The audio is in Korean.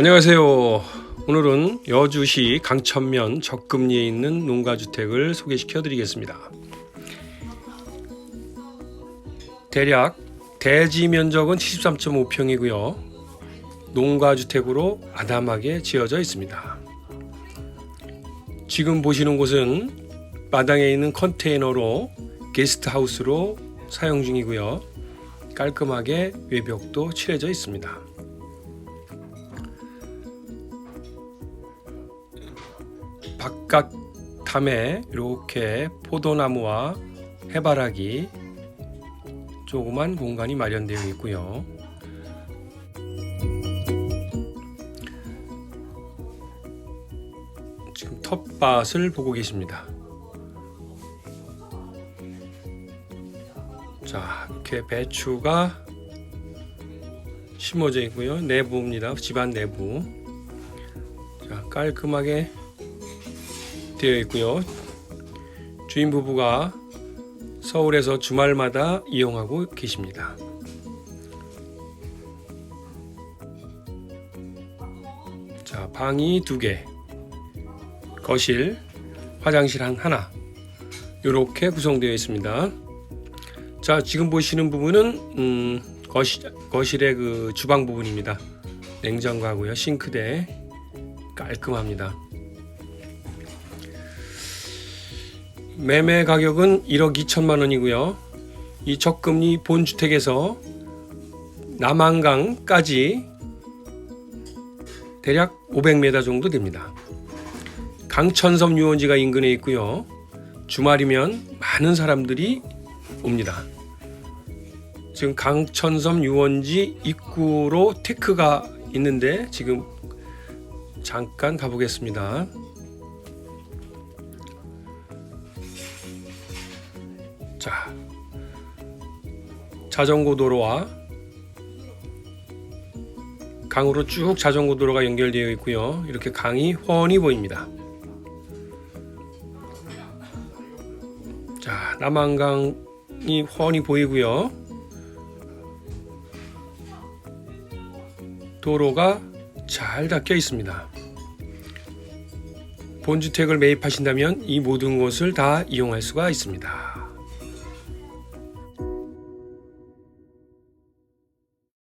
안녕하세요. 오늘은 여주시 강천면 적금리에 있는 농가주택을 소개시켜 드리겠습니다. 대략 대지 면적은 73.5평이고요. 농가주택으로 아담하게 지어져 있습니다. 지금 보시는 곳은 마당에 있는 컨테이너로 게스트하우스로 사용 중이고요. 깔끔하게 외벽도 칠해져 있습니다. 바깥 탐에 이렇게 포도나무와 해바라기 조그만 공간이 마련되어 있고요. 지금 텃밭을 보고 계십니다. 자, 이렇게 배추가 심어져 있고요. 내부입니다. 집안 내부. 자, 깔끔하게 되어 있고요. 주인 부부가 서울에서 주말마다 이용하고 계십니다. 자, 방이 두 개, 거실, 화장실 한 하나, 이렇게 구성되어 있습니다. 자, 지금 보시는 부분은 음, 거실, 거실의 그 주방 부분입니다. 냉장고하고요, 싱크대 깔끔합니다. 매매 가격은 1억 2천만 원이고요. 이 적금리 본주택에서 남한강까지 대략 500m 정도 됩니다. 강천섬 유원지가 인근에 있고요. 주말이면 많은 사람들이 옵니다. 지금 강천섬 유원지 입구로 테크가 있는데 지금 잠깐 가보겠습니다. 자, 자전거 도로와 강으로 쭉 자전거 도로가 연결되어 있고요. 이렇게 강이 훤히 보입니다. 자, 남한강이 훤히 보이고요. 도로가 잘 닦여 있습니다. 본주택을 매입하신다면 이 모든 것을 다 이용할 수가 있습니다.